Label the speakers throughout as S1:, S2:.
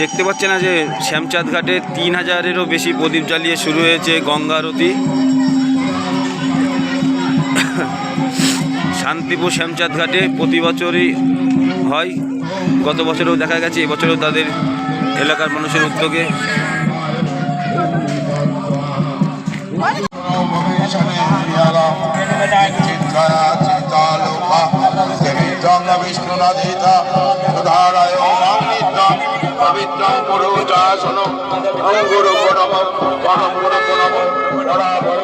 S1: দেখতে পাচ্ছে না যে শ্যামচাঁদ ঘাটে তিন হাজারেরও বেশি প্রদীপ জ্বালিয়ে শুরু হয়েছে গঙ্গা আরতি। শান্তিপুর শ্যামচাঁদ ঘাটে প্রতি বছরই হয়। গত বছরেও দেখা গেছে, এবছরেও তাদের এলাকার মানুষের উদ্যোগে।
S2: নিত্যম পবিত্রং পুরুষাসনম অঙ্গুরু প্রণম পরম গুরু প্রণম বরাবর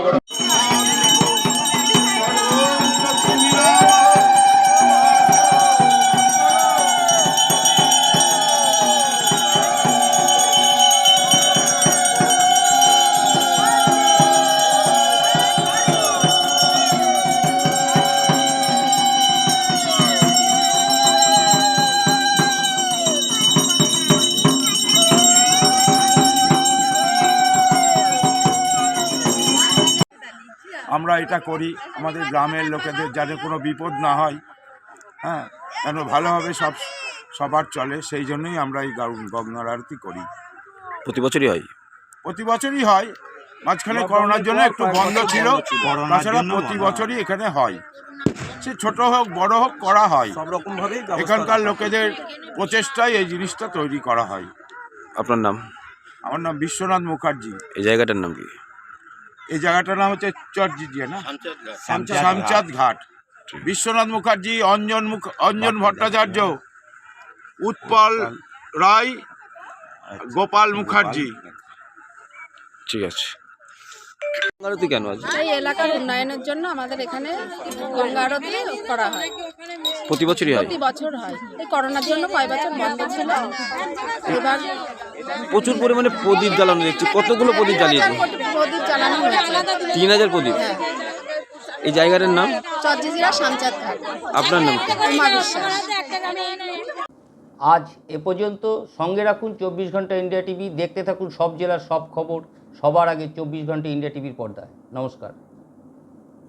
S3: আমরা এটা করি আমাদের গ্রামের লোকেদের যাতে কোনো বিপদ না হয় হ্যাঁ যেন ভালোভাবে সব সবার চলে সেই জন্যই আমরা এই গঙ্গার আরতি করি।
S1: প্রতি বছরই হয়?
S3: প্রতি বছরই হয়। মাঝখানে করোনার জন্য একটু বন্ধ ছিল তাছাড়া প্রতি বছরই এখানে হয়। সে ছোট হোক বড় হোক করা হয়।
S4: সব রকমভাবে
S3: এখানকার লোকেদের প্রচেষ্টায় এই জিনিসটা তৈরি করা হয়।
S1: আপনার নাম?
S3: আমার নাম বিশ্বনাথ মুখার্জি।
S1: এই জায়গাটার নাম কি?
S3: এই জায়গাটার নাম হচ্ছে চরজিজিয়া না? শ্যামচাঁদ ঘাট। বিশ্বনাথ মুখার্জি অঞ্জন মুখ অঞ্জন ভট্টাচার্য উৎপল রায় গোপাল মুখার্জি।
S1: ঠিক আছে। গঙ্গা কেন
S5: এই এলাকার উন্নয়নের জন্য আমাদের এখানে গঙ্গা করা হয়।
S1: প্রতি বছরই হয়?
S5: প্রতি বছর হয়। এই করোনার জন্য কয় বছর বন্ধ ছিল। এবার
S1: প্রচুর পরিমাণে প্রদীপ জ্বালানো দেখছি কতগুলো প্রদীপ জ্বালিয়েছে?
S5: প্রদীপ জ্বালানো হয়েছে।
S1: তিন হাজার প্রদীপ।
S5: হ্যাঁ।
S1: এই জায়গাটার নাম?
S5: চর্জিজিরা সামচাঁদ ঘাট।
S1: আপনার নাম
S5: উমা বিশ্বাস।
S6: আজ এ পর্যন্ত সঙ্গে রাখুন চব্বিশ ঘণ্টা ইন্ডিয়া টিভি। দেখতে থাকুন সব জেলার সব খবর। সবার আগে চব্বিশ ঘণ্টা ইন্ডিয়া টিভির পর্দায়। নমস্কার।